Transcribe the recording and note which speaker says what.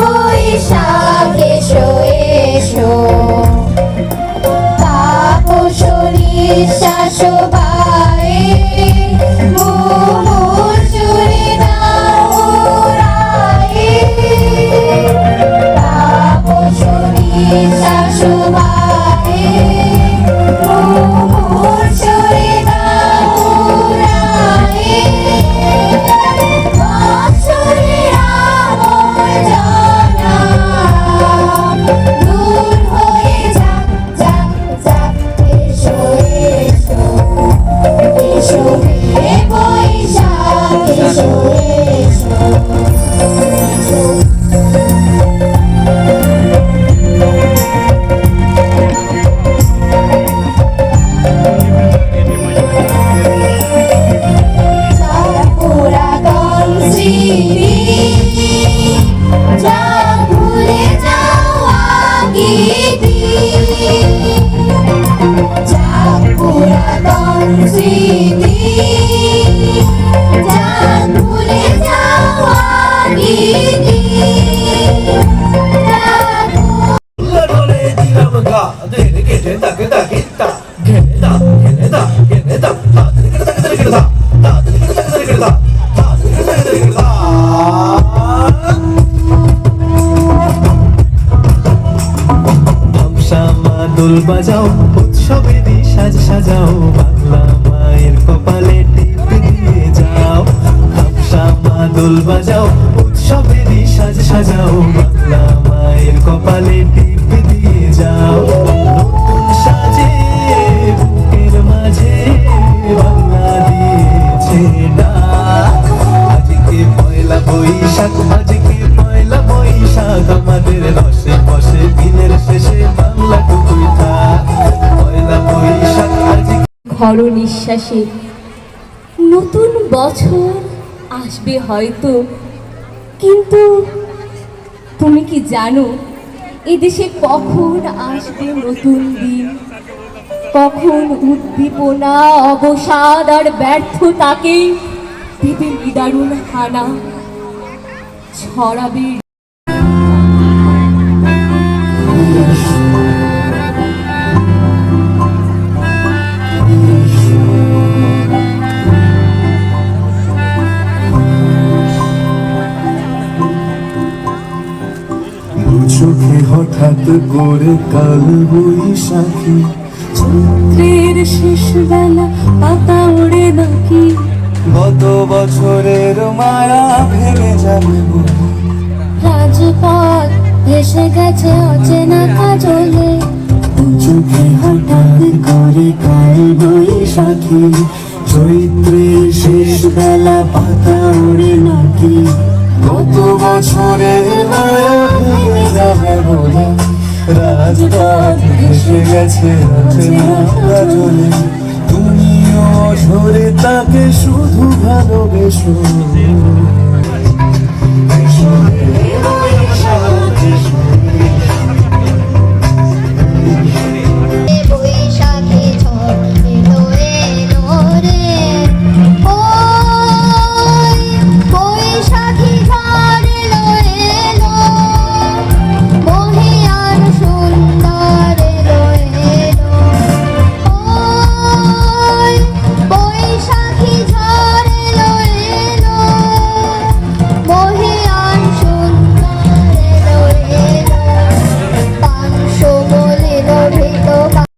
Speaker 1: বৈশাখ এসো
Speaker 2: দোল বাজাও উৎসবেরই সাজ সাজাও ধ্বংসামা দোল বাজাও উৎসবেরই সাজ সাজাও, বাংলা মায়ের কপালে টিপ দিয়ে যাও। নতুন সাজে, বুকের মাঝে বাংলা দিয়েছে আজকে পয়লা বৈশাখ, আজকে পয়লা বৈশাখ, আমাদের রসে বসে দিনের শেষে বাংলা থাক। পয়লা বৈশাখ, আজকে
Speaker 3: ঘর নিঃশ্বাসে, নতুন বছর আসবে হয়তো। কিন্তু তুমি কি জানো, এদেশে কখন আসবে নতুন দিন? কখন উদ্দীপনা, অবসাদ আর ব্যর্থ ব্যর্থতাকে দেবে নিদারুণ হানা ছড়াবে
Speaker 2: হঠাৎ করে কাল বৈশাখী।
Speaker 3: চৈত্রের শেষ বেলা পাতা ওড়ে নাকি?
Speaker 2: গত বছরের মায়া ভেঙে যাবে।
Speaker 1: রাজপথ ভেসে গেছে অচেনা কাজলে।
Speaker 2: চোখে হঠাৎ করে কাল বৈশাখী? চৈত্রের শেষ বেলা পাতা ওড়ে নাকি? গত বছরের মায়া ভেসে গেছে কাজলে তুমিও ঝরে তাকে শুধু ভালোবেসো। Voy